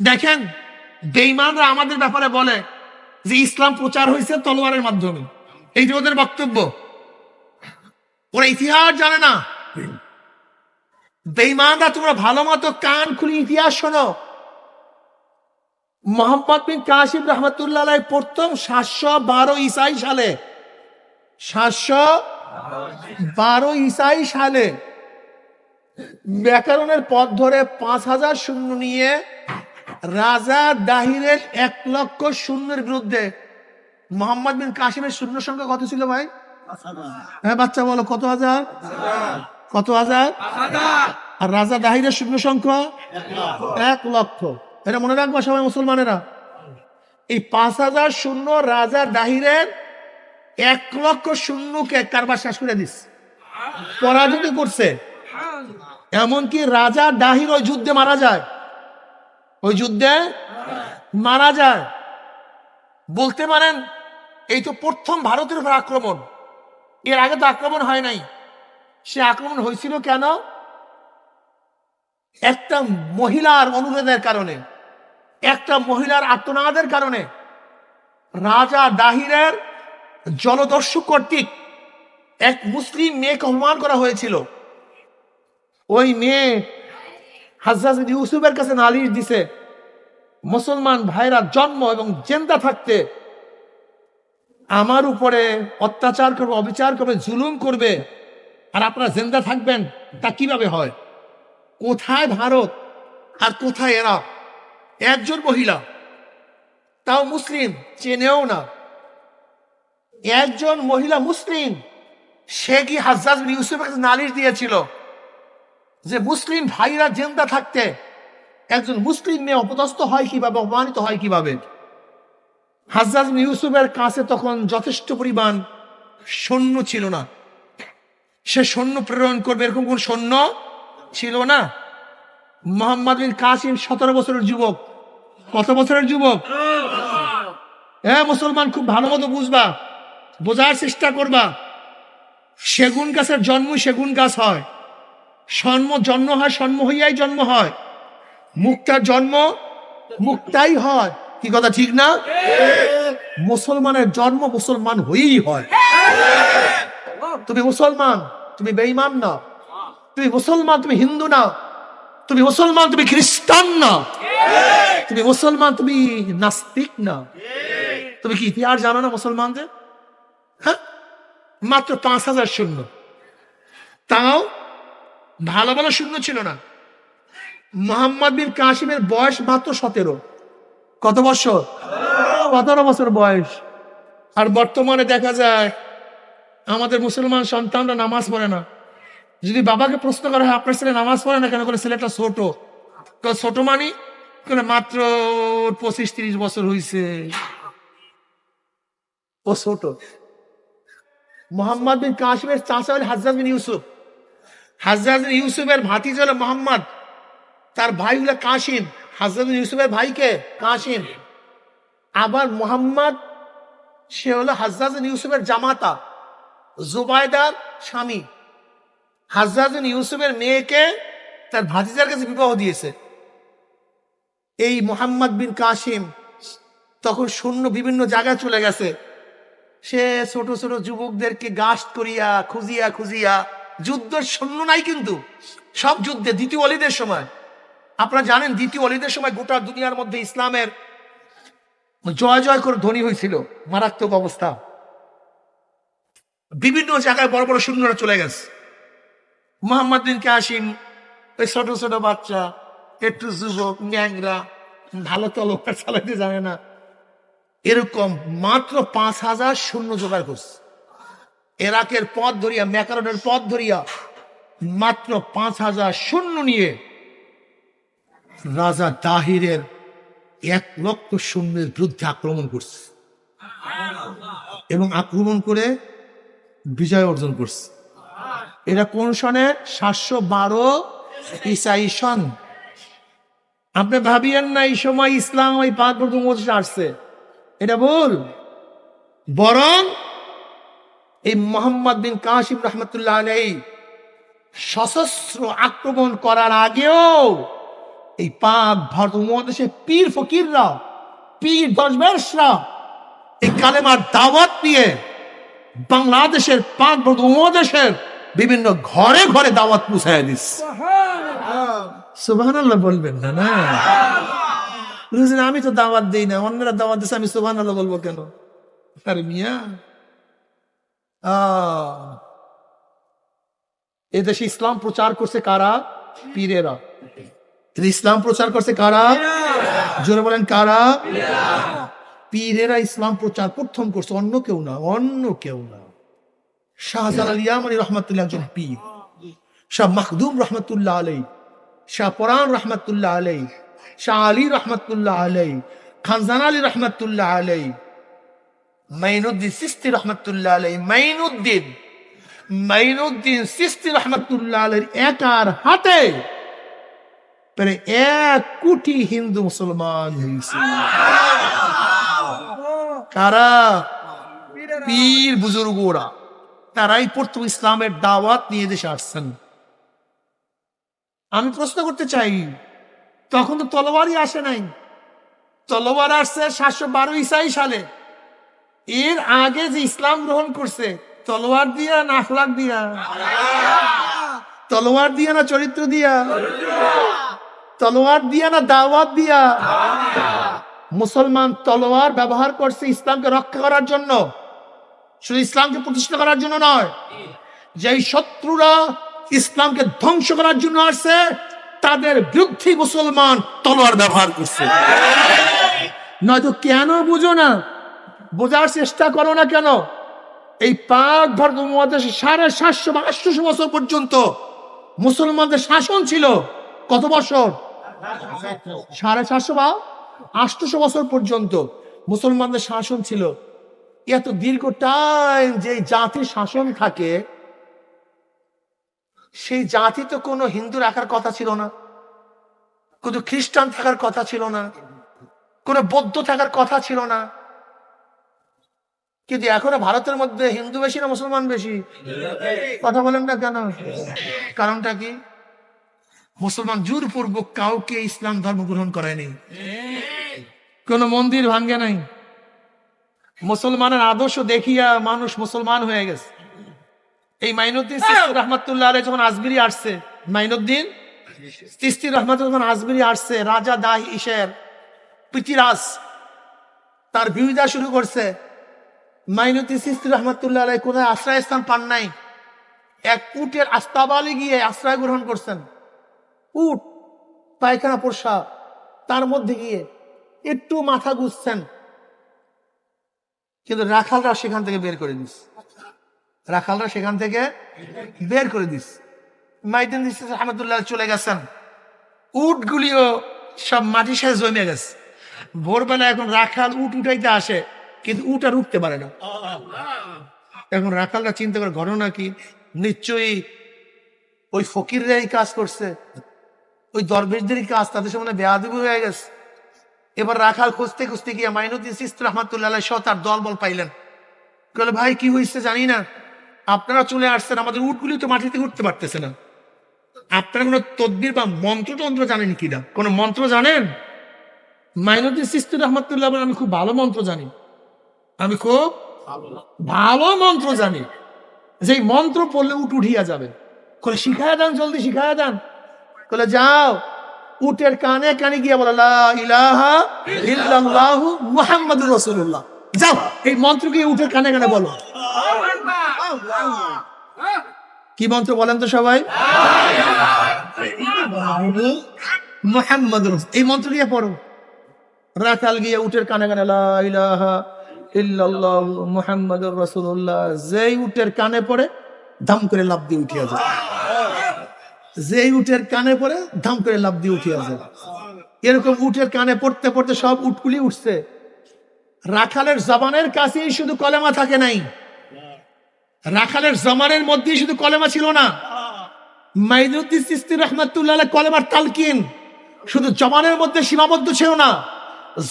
দেখেন বেইমানরা আমাদের ব্যাপারে বলে যে ইসলাম প্রচার হয়েছে তলোয়ারের মাধ্যমে। এইটা ওদের বক্তব্য। ওরা ইতিহাস জানে না। বেইমানরা তোমরা ভালো মতো কান খুলে ইতিহাস শোনো। মোহাম্মদ বিন কাসিম রহমতুল্লাহ প্রথম সাতশো বারো ইসাই সালে, সাতশো বারো ইসাই সালে ব্যাকরণের পথ ধরে পাঁচ হাজার শূন্য নিয়ে রাজা দাহিরের এক লক্ষ শূন্যের বিরুদ্ধে মোহাম্মদ বিন কাসিমের শূন্য সংখ্যা কত ছিল ভাই? হ্যাঁ বাচ্চা বলো, কত হাজার? কত হাজার? আর রাজা দাহিরের শূন্য সংখ্যা? এক লক্ষ। এটা মনে রাখব সবাই মুসলমানেরা। এই পাঁচ হাজার শূন্য রাজা দাহিরের এক লক্ষ শূন্যকে কারবার শেষ করে দিস। পরাজিত করছে। এমনকি রাজা দাহির ওই যুদ্ধে মারা যায়। ওই যুদ্ধে মারা যায়। বলতে পারেন, এই তো প্রথম ভারতের উপর আক্রমণ। এর আগে তো আক্রমণ হয় নাই। সে আক্রমণ হয়েছিল কেন? একটা মহিলার অনুরোধের কারণে, একটা মহিলার আত্মনাদের কারণে। রাজা দাহিরের জলদস্যু কর্তৃক এক মুসলিম মেয়েকে অপমান করা হয়েছিল। ওই মেয়ে হাজাজ ইউসুফের কাছে নালিশ দিছে, মুসলমান ভাইরা জন্ম এবং জেন্দা থাকতে আমার উপরে অত্যাচার করবে, অবিচার করবে, জুলুম করবে, আর আপনারা জেন্দা থাকবেন, তা কীভাবে হয়? কোথায় ভারত আর কোথায় এরা একজন মহিলা, তাও মুসলিম, চেনেও না। একজন মহিলা মুসলিম, সে কি হাজাজ ইউসুফের কাছে নালিশ দিয়েছিল? যে মুসলিম ভাইরা জেন্দা থাকতে একজন মুসলিম মেয়ে অপদস্থ হয় কীভাবে, অপমানিত হয় কীভাবে? হাজাজ ইউসুফের কাছে তখন যথেষ্ট পরিমাণ সৈন্য ছিল না। সে সৈন্য প্রেরণ করবে এরকম কোন সৈন্য ছিল না। মোহাম্মদ বিন কাসিম সতেরো বছরের যুবক। কত বছরের যুবক? হ্যাঁ মুসলমান খুব ভালো মতো বুঝবা, বোঝার চেষ্টা করবা। সেগুন গাছের জন্ম সেগুন গাছ হয়। সন্ম জন্ম হয়, সন্ম হইয়াই জন্ম হয়। মুক্তার জন্ম, মুক্তাই হয়। কি কথা, ঠিক না? মুসলমানের জন্ম মুসলমান হয়েই হয়। তুমি মুসলমান, তুমি বেঈমান না। তুমি মুসলমান, তুমি হিন্দু না। তুমি মুসলমান, তুমি খ্রিস্টান না। তুমি মুসলমান, তুমি নাস্তিক না। তুমি কি ইতিহাস জানো না মুসলমানদের? হ্যাঁ? মাত্র পাঁচ হাজার শূন্য। তাও ভালো ভালো শূন্য ছিল না। মোহাম্মদ বিন কাসিমের বয়স মাত্র সতেরো। কত বছর? সতেরো বছর বয়স। আর বর্তমানে দেখা যায়, আমাদের মুসলমান সন্তানরা নামাজ পড়ে না। যদি বাবাকে প্রশ্ন করা হয়, আপনার ছেলে নামাজ পড়ে না কেন? করে ছেলেটা ছোট। ছোট মানি? মাত্র পঁচিশ, তিরিশ বছর হয়েছে ও ছোট। মোহাম্মদ বিন কাসিমের চাচা হল হাজরাত বিন ইউসুফ। হাজরাত ইউসুফের ভাতিজ হলো মোহাম্মদ। তার ভাই হলো কাশিম হাজরাত ইউসুফের ভাইকে? কাশিম আবার মোহাম্মদ, সে হলো হাজরাত ইউসুফের জামাতা। জুবায়দার স্বামী। হাজরাত ইউসুফের মেয়েকে তার ভাতিজার কাছে বিবাহ দিয়েছে। এই মোহাম্মদ বিন কাশিম তখন শূন্য বিভিন্ন জায়গায় চলে গেছে। সে ছোট ছোট যুবকদেরকে গাছ করিয়া, খুঁজিয়া খুঁজিয়া যুদ্ধের সৈন্য নাই কিন্তু। সব যুদ্ধে দ্বিতীয় অলিদের সময়। আপনারা জানেন দ্বিতীয় অলিদের সময় গোটা দুনিয়ার মধ্যে ইসলামের জয় জয় করে ধ্বনি হয়েছিল। মারাত্মক অবস্থা। বিভিন্ন জায়গায় বড় বড় সৈন্যরা চলে গেছে। মোহাম্মদ বিন কাসিম ওই ছোট ছোট বাচ্চা, একটু যুবক, ন্যাংরা, ভালো তলোয়ার চালাতে জানে না। এরকম মাত্র পাঁচ হাজার শূন্য জোগাড় করছে। এরাকের পথ ধরিয়া, ম্যাকারনের পথ ধরিয়া মাত্র পাঁচ হাজার শূন্য নিয়ে রাজা দাহিরের এক লক্ষ শূন্যের বিরুদ্ধে আক্রমণ করছে এবং আক্রমণ করে বিজয় অর্জন করছে। এটা কোন সনে? সাতশো বারো ইসাই সন। আপনি ভাবিয়েন না, এই সময় ইসলাম ওই পাঁচ প্রথম আসছে। এটা ভুল। বরং এই মোহাম্মদ বিন কাসিম রহমতুল্লাহ আলাই সশস্ত্র আক্রমণ করার আগেও এই পাক ভারত উপমহাদেশে পীর ফকিররা, পীর দশবেশরা এই কালেমার দাওয়াত নিয়ে বাংলাদেশের পাক ভারত উপমহাদেশের বিভিন্ন ঘরে ঘরে দাওয়াত পুষায় দিস। সুবাহ বলবেন না না। আমি তো দাওয়াত দিই না, অন্যরা দাওয়াত দিচ্ছে আমি সুবাহ বলব কেন? আরে মিয়া এদেশে ইসলাম প্রচার করছে কারা? পীরেরা। ইসলাম প্রচার করছে কারা? জোরে বলেন কারা? পীরেরা। ইসলাম প্রচার প্রথম করছে অন্য কেউ না অন্য কেউ না। শাহজালাল ইয়ামানি রহমতুল্লাহ একজন পীর। শাহ মাহদুম রহমতুল্লাহ আলাই শাহ পরান রহমতুল্লাহ আলাই শাহ আলী রহমতুল্লাহ আলাই খানজান আলী রহমতুল্লাহ আলাই মাইনুদ্দিন সিস্তি রহমতুল্লাহ আলাই মাইনুদ্দিন মাইনুদ্দিন সিস্তি রহমতুল্লাহ আলের একার হাতে প্রায় এক কোটি হিন্দু মুসলমান হয়েছে কারা? পীর বুজুর্গরা। তারাই প্রথম ইসলামের দাওয়াত নিয়ে দেশে আসছেন। আমি প্রশ্ন করতে চাই, তখন তো তলোয়ারই আসে নাই। তলোয়ার আসছে সাতশো বারো ইসাই সালে। এর আগে যে ইসলাম গ্রহণ করছে, তলোয়ার দিয়া না আখলাক দিয়া? তলোয়ার দিয়া না চরিত্র দিয়া? তলোয়ার দিয়া না দাওয়াত দিয়া? মুসলমান তলোয়ার ব্যবহার করছে ইসলামকে রক্ষা করার জন্য। শুধু ইসলামকে প্রতিষ্ঠা করার জন্য নয়, যেই শত্রুরা ইসলামকে ধ্বংস করার জন্য আসছে, তাদের বিরুদ্ধে মুসলমান তলোয়ার ব্যবহার করছে। নয়তো কেন বুঝো না বোঝার চেষ্টা করো না কেন? এই পাক ভারত উপমহাদেশে সাড়ে সাতশো বা আটশোশো বছর পর্যন্ত মুসলমানদের শাসন ছিল। কত বছর? সাড়ে সাতশো বা আটশোশো বছর পর্যন্ত মুসলমানদের শাসন ছিল। এত দীর্ঘ টাইম যে জাতির শাসন থাকে, সেই জাতি তো কোনো হিন্দু রাখার কথা ছিল না, কোনো খ্রিস্টান থাকার কথা ছিল না, কোনো বৌদ্ধ থাকার কথা ছিল না। কিন্তু এখনও ভারতের মধ্যে হিন্দু বেশি না মুসলমান বেশি? কথা বলেন না কেন? কারণটা কি? মুসলমান জোরপূর্বক কাউকে ইসলাম ধর্ম গ্রহণ করেনি। কোন মন্দির ভাঙ্গে নাই। মুসলমানের আদর্শ দেখিয়া মানুষ মুসলমান হয়ে গেছে। এই মাইনুদ্দিন রহমতুল্লাহ যখন আজমিরি আসছে, মাইনুদ্দিন তিস্তি রহমত যখন আজমিরি আসছে, রাজা দাহ ইসের পৃথিরাজ তার বিরোধিতা শুরু করছে। মাইনুদ্দিন সিস্তি রহমতুল্লাহ আলাই কোথায় আশ্রয় স্থান পান নাই। এক উটের আস্তাবালে গিয়ে আশ্রয় গ্রহণ করছেন। উট, পায়খানা প্রসাব তার মধ্যে গিয়ে একটু মাথা গুছছেন কিন্তু রাখালরা সেখান থেকে বের করে দিস। রাখালরা সেখান থেকে বের করে দিস। মাইদিন রহমতুল্লাহ চলে গেছেন। উটগুলিও সব মাটির সাথে জমে গেছে। ভোরবেলা এখন রাখাল উট উঠাইতে আসে। কিন্তু উট আর উঠতে পারে না। এখন রাখালরা চিন্তা করে ঘটনা কি নিশ্চয়ই ওই ফকিররাই কাজ করছে। ওই দরবেশদেরই কাজ তাদের সামনে বেয়াদবি হয়ে গেছে। এবার রাখাল খুঁজতে খুঁজতে গিয়ে মাইনুদ্দিন সিস্তুর রহমতুল্লাহ সহ তার দল বল পাইলেন। বলে ভাই কি হয়েছে জানি না। আপনারা চলে আসছেন আমাদের উটগুলি তো মাটিতে উঠতে পারতেছে না। আপনারা কোনো তদ্বির বা মন্ত্রতন্ত্র জানেন কিনা কোনো মন্ত্র জানেন? মাইনুদ্দিন সিস্তুর রহমতুল্লাহ আমি খুব ভালো মন্ত্র জানি। আমি খুব ভালো মন্ত্র জানি। যে এই মন্ত্র পড়লে উঠ উঠিয়া যাবে। কলে শিখায় দেন, জলদি শিখায় দেন। কলে যাও। উটের কানে কানে গিয়ে বলে ইলাহা ইল্লাল্লাহু মুহাম্মাদুর রাসূলুল্লাহ। যাও, এই মন্ত্র গিয়ে উটের কানে কানে বলো। কি মন্ত্র বলেন তো সবাই? মুহাম্মাদুর এই মন্ত্র গিয়ে পড়ো। রাখাল গিয়ে উটের কানে কানে, লা ইলাহা ইল্লাল্লাহু মুহাম্মাদুর যেই উটের কানে পড়ে দাম করে লাভ দিয়ে উঠিয়া যায়। যেই উটের কানে পড়ে, ধাম করে লাভ দিয়ে উঠিয়া যায়। এরকম উটের কানে পড়তে পড়তে সব উটকুলি উঠছে। রাখালের জবানের কাছেই শুধু কলেমা থাকে নাই। রাখালের জমানের মধ্যেই শুধু কলেমা ছিল না। মাইনুদ্দিন সিস্তি রহমতুল্লাহ কলেমার তালকিন। শুধু জবানের মধ্যে সীমাবদ্ধ ছিল না।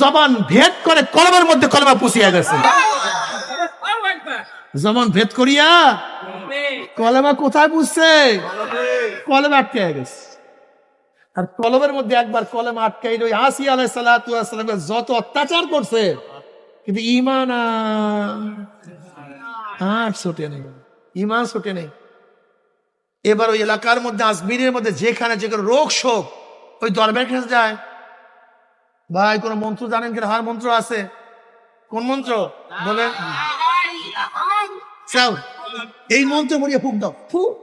জবান ভেদ করে কলমের মধ্যে কলেমা পুষিয়া গেছে। জবান ভেদ করিয়া কলেমা কোথায় পুষছে? কলেমা আটকে গেছে। আর কলমের মধ্যে একবার কলম আটকাই আসি আলাই যত অত্যাচার করছে, কিন্তু ইমান আর ছোটে নেই। ইমান ছোটে নেই। এবার ওই এলাকার মধ্যে আজমিরের মধ্যে যেখানে যেখানে রোগ শোক, ওই দরবার কাছে যায়। ভাই, কোন মন্ত্র জানেন কিনা? হার মন্ত্র আছে। কোন মন্ত্র? বলেন। এই মন্ত্র মরিয়া ফুক দাও। ফুক।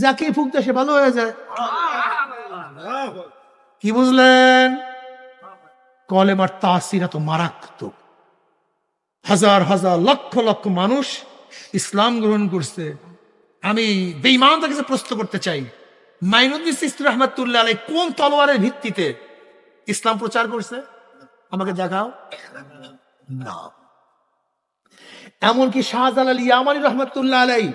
যাকে ফুক দাও সে ভালো হয়ে যায়। কি বুঝলেন? কলেমার তাসিরা তো মারাত্মক। হাজার হাজার, লক্ষ লক্ষ মানুষ ইসলাম গ্রহণ করছে। আমি বেঈমানদের কাছে প্রশ্ন করতে চাই। মাইনুদ্দিন সিস্তুর রহমতুল্লাহ আলাই কোন তলোয়ারের ভিত্তিতে ইসলাম প্রচার করছে? আমাকে দেখাও। না। এমনকি শাহজালাল ইয়ামানি রহমতুল্লাহ আলাই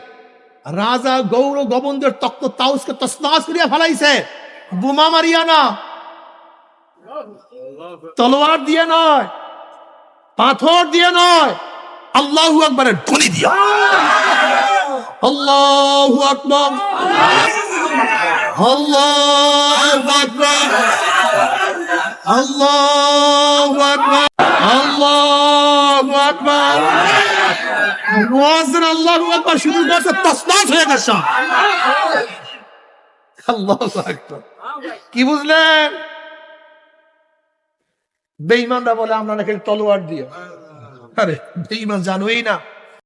রাজা গৌর গোবন্দের তক্ত তাউসকে তসনাস করিয়া ফেলাইছে। বোমা মারিয়া না। তলোয়ার দিয়ে নয়। পাথর দিয়ে নয়। আল্লাহু আকবরের গুলি দিয়া। আল্লাহু আকবর। আল্লাহু আকবর। আল্লাহু আকবর আল্লাহু আকবর মুয়াজ্জিন হয়ে গেছে আল্লাহু আকবর কি বুঝলেন? বেঈমানরা বলে, আমরা নাকি তলোয়ার দিয়ে আরে, বেঈমান জানোই না।